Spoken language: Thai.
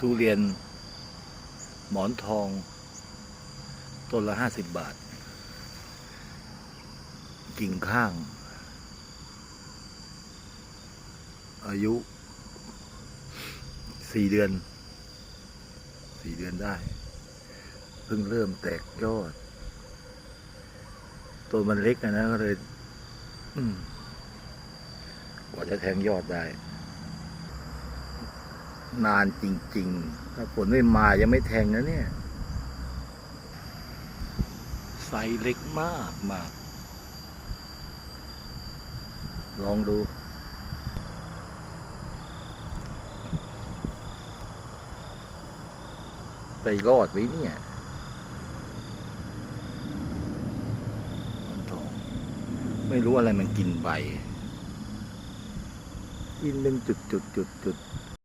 ทุเรียน หมอนทอง ต้นละห้าสิบบาท กิ่งข้าง อายุสี่เดือนสี่เดือนได้ เพิ่งเริ่มแตกยอด ตัวมันเล็กนะนะก็เลยอืมกว่าจะแทงยอดได้ นานจริง ๆ ถ้าฝนไม่มายังไม่แทงนะเนี่ย ไซส์เล็กมากมาก ลองดู ไปรอดไหมเนี่ยมันทองไม่รู้อะไรมันกินใบกินเป็นจุดจุดจุดจุด